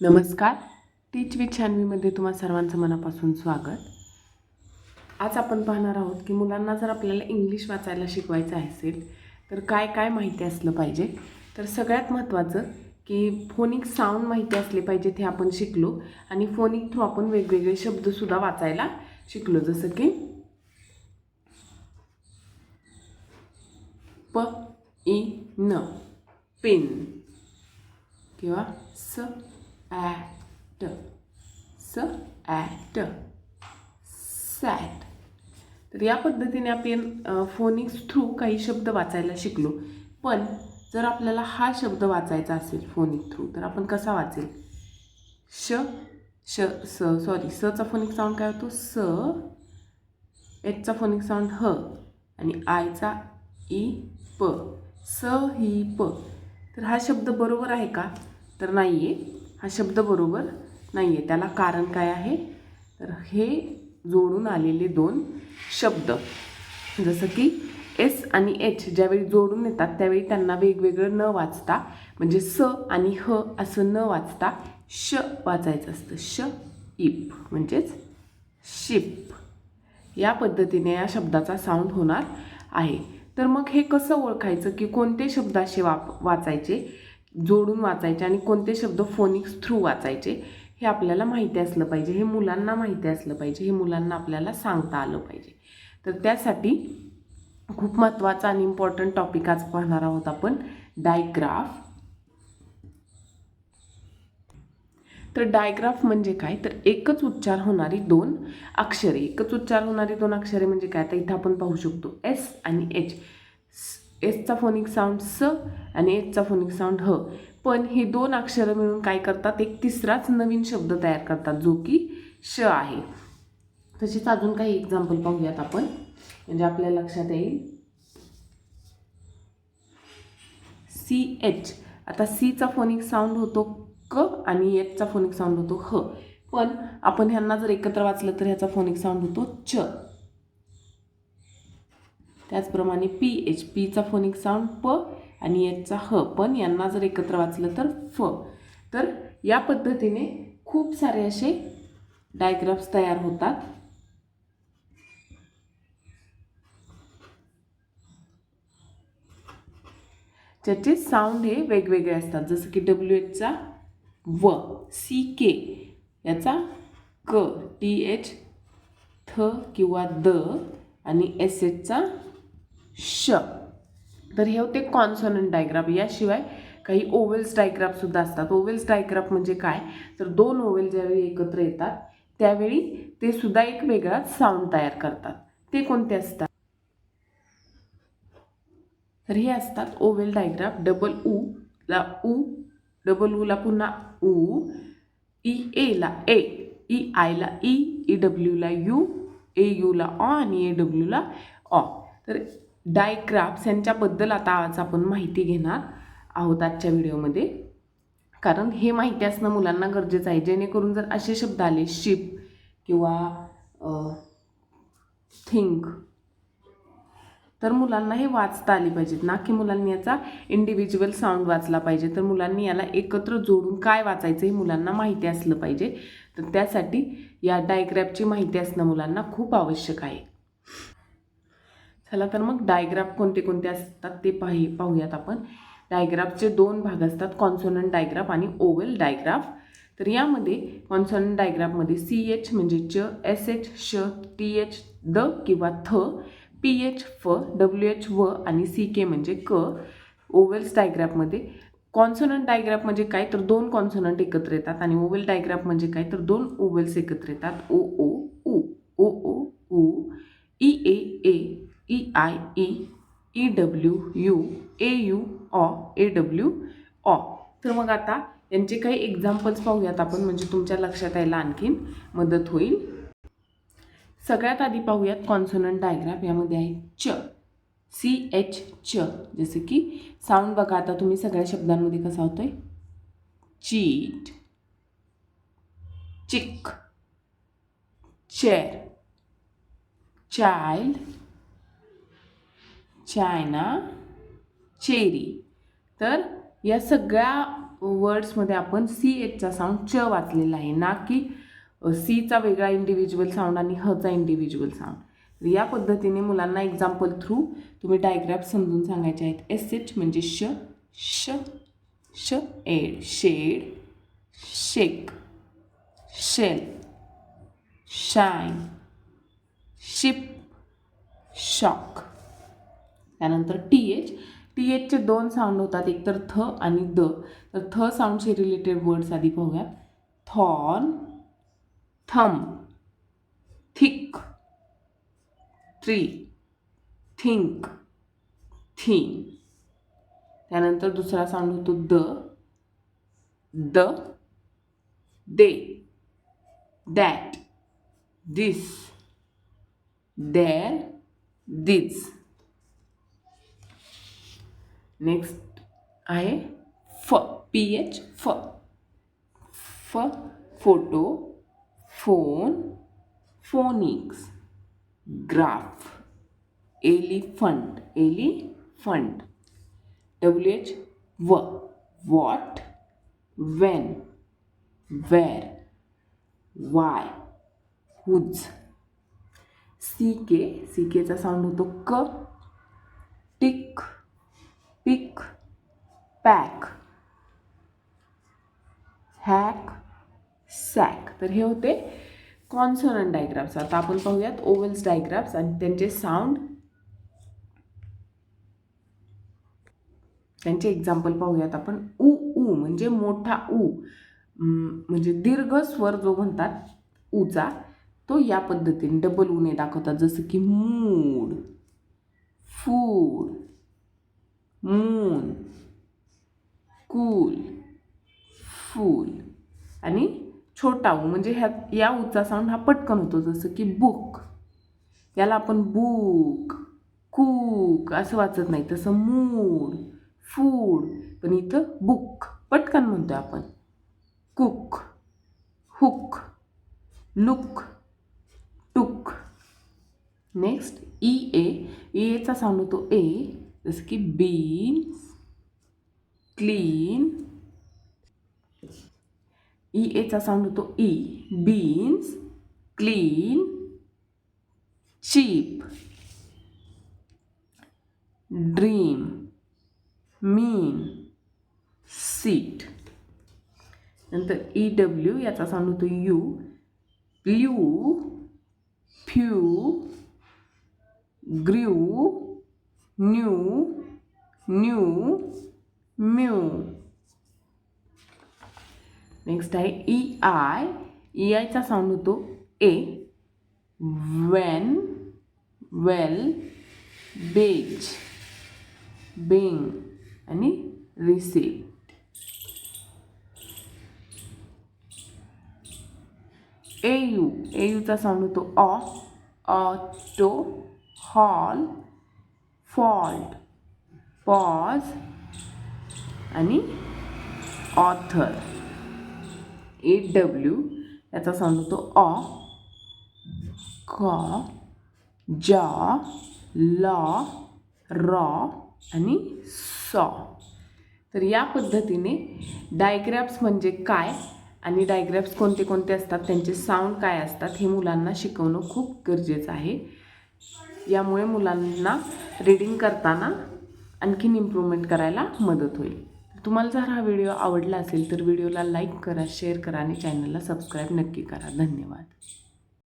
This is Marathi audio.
नमस्कार. टीच विथ छानवीमध्ये तुम्हा सर्वांचं मनापासून स्वागत. आज आपण पाहणार आहोत की मुलांना जर आपल्याला इंग्लिश वाचायला शिकवायचं असेल तर काय काय माहिती असलं पाहिजे? तर सगळ्यात महत्त्वाचं की फोनिक साऊंड माहिती असले पाहिजे ते आपण शिकलो आणि फोनिक थ्रू आपण वेगवेगळे शब्दसुद्धा वाचायला शिकलो. जसं की प इ न पिन किंवा स ॲट स ॲट सॅट तर या पद्धतीने आपण फोनिक्स थ्रू काही शब्द वाचायला शिकलो. पण जर आपल्याला हा शब्द वाचायचा असेल फोनिक थ्रू तर आपण कसा वाचेल? श श स सॉरी सचा फोनिक साऊंड काय होतो? स एचचा फोनिक साऊंड ह आणि आयचा ई प. स ही प. तर हा शब्द बरोबर आहे का? तर नाही आहे हा शब्द बरोबर नाही आहे त्याला कारण काय आहे? तर हे जोडून आलेले दोन शब्द. जसं की एस आणि एच ज्यावेळी जोडून येतात त्यावेळी त्यांना वेगवेगळं न वाचता म्हणजे स आणि ह असं न वाचता श वाचायचं असतं. श इप म्हणजेच शिप. या पद्धतीने या शब्दाचा साऊंड होणार आहे. तर मग हे कसं ओळखायचं? की कोणते शब्द असे वाप वाचायचे? जोडून वाचायचे आणि कोणते शब्द फोनिक्स थ्रू वाचायचे हे आपल्याला माहिती असलं पाहिजे. हे मुलांना माहिती असलं पाहिजे. हे मुलांना आपल्याला सांगता आलं पाहिजे. तर त्यासाठी खूप महत्त्वाचा आणि इम्पॉर्टंट टॉपिक आज पाहणार आहोत आपण. डायग्राफ तर डायग्राफ म्हणजे काय? तर एकच उच्चार होणारी दोन अक्षरे. एकच उच्चार होणारी दोन अक्षरे म्हणजे काय? तर इथं आपण पाहू शकतो. एस आणि एच एसचा फोनिक साऊंड स आणि एचचा फोनिक साऊंड ह. पण हे दोन अक्षरं मिळून काय करतात? एक तिसराच नवीन शब्द तयार करतात जो की श आहे. तसेच अजून काही एक्झाम्पल पाहूयात आपण. म्हणजे आपल्या लक्षात येईल. सी एच आता सीचा फोनिक साऊंड होतो क आणि एचचा फोनिक साऊंड होतो ह. पण आपण ह्यांना जर एकत्र वाचलं तर ह्याचा फोनिक साऊंड होतो च. त्याचप्रमाणे पी एच पीचा फोनिक साऊंड प आणि एचचा ह पण यांना जर एकत्र वाचलं तर फ तर या पद्धतीने खूप सारे असे डायग्राफ्स तयार होतात. ज्याचे साऊंड हे वेगवेगळे असतात. जसं की डब्ल्यू एचचा व सी के याचा क टी एच थ किंवा द आणि एस एचचा श. तर हे होते कॉन्सोनंट डायग्राफ याशिवाय काही ओवेल्स डायग्राफसुद्धा असतात. ओवेल्स डायग्राफ म्हणजे काय? तर दोन ओवेल ज्यावेळी एकत्र येतात त्यावेळी ते सुद्धा एक वेगळा साऊंड तयार करतात. ते कोणते असतात? तर हे असतात ओवेल डायग्राफ डबल ऊ ला ऊ डबल ऊला पुन्हा ऊ ई एला ए ई आयला ई ई डब्ल्यूला यू ए यूला ऑ आणि ए डब्ल्यूला ऑ तर डायग्राफ्स यांच्याबद्दल आता आज आपण माहिती घेणार आहोत आजच्या व्हिडिओमध्ये. कारण हे माहिती असणं मुलांना गरजेचं आहे. जेणेकरून जर असे शब्द आले शिप किंवा थिंक तर मुलांना हे वाचता आली पाहिजेत ना? की मुलांनी याचा इंडिव्हिज्युअल साऊंड वाचला पाहिजे. तर मुलांनी याला एकत्र जोडून काय वाचायचं हे मुलांना माहिती असलं पाहिजे. तर त्यासाठी या डायग्राफची माहिती असणं मुलांना खूप आवश्यक आहे. चला तर मग डायग्राफ कोणते कोणते असतात ते पाहि पाहूयात आपण. डायग्राफचे दोन भाग असतात कॉन्सोनंट डायग्राफ आणि ओवेल डायग्राफ तर यामध्ये कॉन्सोनंट डायग्राफमध्ये सी एच म्हणजे च एस एच श टी एच द किंवा थ पी एच फ डब्ल्यू एच व आणि सी के म्हणजे क. ओवेल्स डायग्राफमध्ये कॉन्सोनंट डायग्राफ म्हणजे काय? तर दोन कॉन्सोनंट एकत्र येतात आणि ओवेल डायग्राफ म्हणजे काय? तर दोन ओवेल्स एकत्र येतात. ओ ओ उ O O U E A I E E W you A U ऑ ए डब्ल्यू ऑ तर मग आता यांचे काही एक्झाम्पल्स पाहूयात आपण म्हणजे तुमच्या लक्षात यायला आणखीन मदत होईल. सगळ्यात आधी पाहूयात कॉन्सोनंट डायग्राफ यामध्ये आहे च. सी एच च जसं की साऊंड बघा आता तुम्ही सगळ्या शब्दांमध्ये कसा होतोय? Cheat chick chair child China cherry. तर या सगळ्या वर्ड्समध्ये आपण सी एचचा साऊंड च वाचलेला आहे. ना की सीचा वेगळा इंडिव्हिज्युअल साऊंड आणि हचा इंडिव्हिज्युअल साऊंड या पद्धतीने मुलांना एक्झाम्पल थ्रू तुम्ही डायग्राफ समजून सांगायचे आहेत. एस एच म्हणजे श श श add shed shake shell shine ship shock त्यानंतर टी एच टी एचचे दोन साऊंड होतात एक तर थ आणि द. तर थ साऊंडशी रिलेटेड वर्ड्स आधी पाहूया thorn thumb thick tree think thin. त्यानंतर दुसरा साऊंड होतो the. The they that this there these next आहे फ पी एच फ. फ photo phone phonics graph elephant elephant W H व what when where why whose C K C केचा sound होतो क. Tick pick pack hack sack तर हे होते कॉन्सोनंट डायग्राफ्स आता आपण पाहूयात ओवल्स डायग्राफ्स आणि त्यांचे साऊंड त्यांचे एक्झाम्पल पाहूयात आपण. उ ऊ म्हणजे मोठा ऊ म्हणजे दीर्घ स्वर जो म्हणतात ऊचा तो या पद्धतीने डबल ऊने दाखवतात. जसं की mood food moon cool fool आणि छोटा ऊ म्हणजे ह्या या ऊचा साऊंड हा पटकन होतो जसं की बुक याला आपण बुक कूक असं वाचत नाही तसं मूड फूड पण इथं बुक पटकन म्हणतो आपण. Cook hook look took next E A E एचा साऊंड होतो ए जसं की बीन्स क्लीन ई एचा साऊंड होतो E beans clean cheap dream mean seat नंतर ई डब्ल्यू याचा साऊंड होतो you blue few grew new new mew. Next आहे ई आय ई आयचा साऊंड होतो ए वेन वेल बेज बिंग आणि रिसीव ए यू ए यूचा साऊंड होतो ऑ ऑटो हॉल फॉल्ट. पॉज आणि ऑथर. ए डब्ल्यू याचा साऊंड होतो ऑ कॉ जॉ लॉ रॉ आणि सॉ. तर या पद्धतीने डायग्राफ्स म्हणजे काय आणि डायग्राफ्स कोणते कोणते असतात त्यांचे साऊंड काय असतात हे मुलांना शिकवणं खूप गरजेचं आहे. यामुळे मुलांना रीडिंग करताना आणखीन इम्प्रूव्हमेंट करायला मदत होईल. तुम्हाला जर हा व्हिडिओ आवडला असेल तर व्हिडिओला लाईक करा शेअर करा आणि चॅनलला सबस्क्राईब नक्की करा. धन्यवाद.